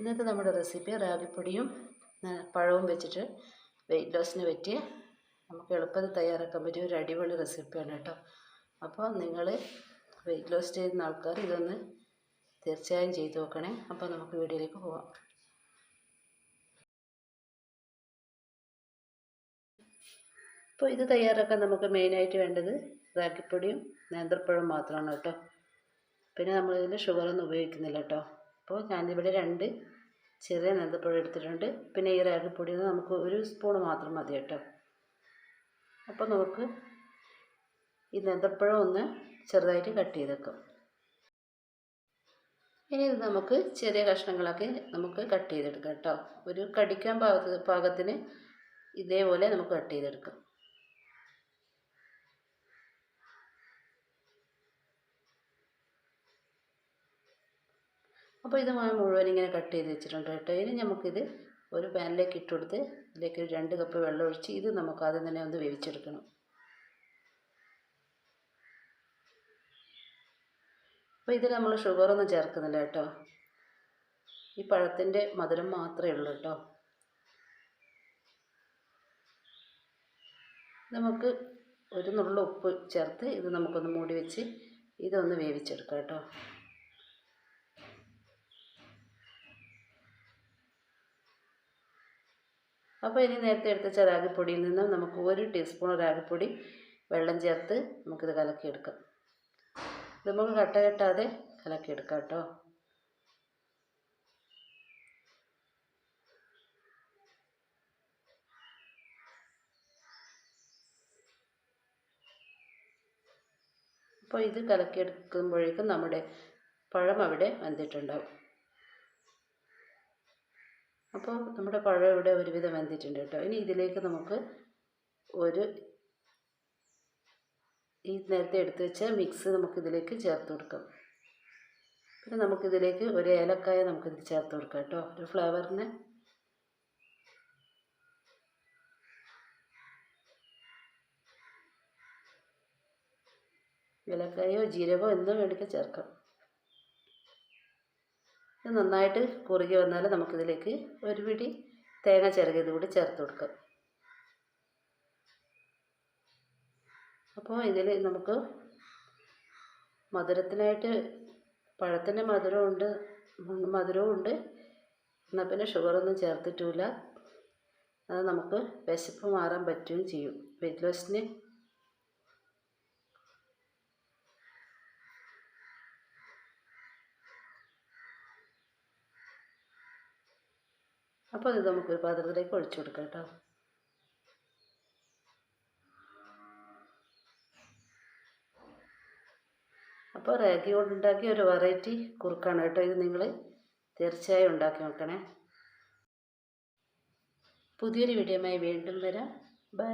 ഇന്നത്തെ നമ്മുടെ റെസിപ്പി റാഗിപ്പൊടിയും പഴവും വെച്ചിട്ട് വെയിറ്റ് ലോസിന് പറ്റിയ നമുക്ക് എളുപ്പത്തിൽ തയ്യാറാക്കാൻ പറ്റിയ ഒരു അടിപൊളി റെസിപ്പിയാണ് കേട്ടോ. അപ്പോൾ നിങ്ങൾ വെയിറ്റ് ലോസ് ചെയ്യുന്ന ആൾക്കാർ ഇതൊന്ന് തീർച്ചയായും ചെയ്ത് നോക്കണേ. അപ്പോൾ നമുക്ക് വീഡിയോയിലേക്ക് പോവാം. അപ്പോൾ ഇത് തയ്യാറാക്കാൻ നമുക്ക് മെയിനായിട്ട് വേണ്ടത് റാഗിപ്പൊടിയും നേന്ത്രപ്പഴവും മാത്രമാണ് കേട്ടോ. പിന്നെ നമ്മളിതിൽ ഷുഗറൊന്നും ഉപയോഗിക്കുന്നില്ല കേട്ടോ. അപ്പോൾ ഞാനിവിടെ രണ്ട് ചെറിയ നേന്ത്രപ്പഴം എടുത്തിട്ടുണ്ട്. പിന്നെ ഈ റാഗിപ്പൊടിയിൽ നിന്ന് നമുക്ക് ഒരു സ്പൂൺ മാത്രം മതി കേട്ടോ. അപ്പോൾ നമുക്ക് ഈ നേന്ത്രപ്പഴം ഒന്ന് ചെറുതായിട്ട് കട്ട് ചെയ്തേക്കാം ഇനി ഇത് നമുക്ക് ചെറിയ കഷ്ണങ്ങളൊക്കെ നമുക്ക് കട്ട് ചെയ്തെടുക്കാം കേട്ടോ. ഒരു കടിക്കാൻ പാകത്ത് പാകത്തിന് ഇതേപോലെ നമുക്ക് കട്ട് ചെയ്തെടുക്കാം. അപ്പോൾ ഇത് മുഴുവൻ ഇങ്ങനെ കട്ട് ചെയ്ത് വെച്ചിട്ടുണ്ട് കേട്ടോ. ഇനി നമുക്കിത് ഒരു പാനിലേക്ക് ഇട്ടുകൊടുത്ത് ഇതിലേക്ക് ഒരു രണ്ട് കപ്പ് വെള്ളം ഒഴിച്ച് ഇത് നമുക്ക് ആദ്യം തന്നെ ഒന്ന് വേവിച്ചെടുക്കണം. അപ്പോൾ ഇതിൽ നമ്മൾ ഷുഗറൊന്നും ചേർക്കുന്നില്ല കേട്ടോ. ഈ പഴത്തിന്റെ മധുരം മാത്രമേ ഉള്ളൂ കേട്ടോ. നമുക്ക് ഒരു നുള്ള ഉപ്പ് ചേർത്ത് ഇത് നമുക്കൊന്ന് മൂടി വെച്ച് ഇതൊന്ന് വേവിച്ചെടുക്കാം കേട്ടോ. അപ്പോൾ ഇനി നേരത്തെ എടുത്ത റാഗിപ്പൊടിയിൽ നിന്നും നമുക്ക് ഒരു ടീസ്പൂൺ റാഗിപ്പൊടി വെള്ളം ചേർത്ത് നമുക്കിത് കലക്കിയെടുക്കാം. ഇത് നമുക്ക് കട്ട കെട്ടാതെ കലക്കിയെടുക്കാം കേട്ടോ. അപ്പോൾ ഇത് കലക്കിയെടുക്കുമ്പോഴേക്കും നമ്മുടെ പഴം അവിടെ വെന്തിട്ടുണ്ടാവും അപ്പോൾ നമ്മുടെ പഴം ഇവിടെ ഒരുവിധം വെന്തിട്ടുണ്ട് കേട്ടോ. ഇനി ഇതിലേക്ക് നമുക്ക് ഒരു ഈ നേരത്തെ എടുത്ത് വെച്ച മിക്സ് നമുക്കിതിലേക്ക് ചേർത്ത് കൊടുക്കാം. പിന്നെ നമുക്കിതിലേക്ക് ഒരു ഏലക്കായ നമുക്കിത് ചേർത്ത് കൊടുക്കാം കേട്ടോ. ഒരു ഫ്ലേവറിന് ഏലക്കായോ ജീരകമോ എന്തും വേണമെങ്കിൽ ചേർക്കാം. ഇത് നന്നായിട്ട് കുറുകി വന്നാൽ നമുക്കിതിലേക്ക് ഒരു പിടി തേങ്ങ ചിരകിയത് കൂടി ചേർത്ത് കൊടുക്കാം. അപ്പോൾ ഇതിൽ നമുക്ക് മധുരത്തിനായിട്ട് പഴത്തിന്റെ മധുരമുണ്ട് മധുരവും ഉണ്ട് എന്നാൽ പിന്നെ ഷുഗറൊന്നും ചേർത്തിട്ടില്ല അത് നമുക്ക് വിശപ്പ് മാറാൻ പറ്റുകയും ചെയ്യും. വെയിറ്റ് ലോസിന് അപ്പോൾ ഇത് നമുക്കൊരു പാത്രത്തിലേക്ക് ഒഴിച്ചു കൊടുക്കാം കേട്ടോ. അപ്പോൾ റാഗി കൊണ്ട് ഉണ്ടാക്കിയ ഒരു വെറൈറ്റി കുറുക്കാണ് കേട്ടോ. ഇത് നിങ്ങൾ തീർച്ചയായും ഉണ്ടാക്കി നോക്കണേ. പുതിയൊരു വീഡിയോയുമായി വീണ്ടും വരാം. ബൈ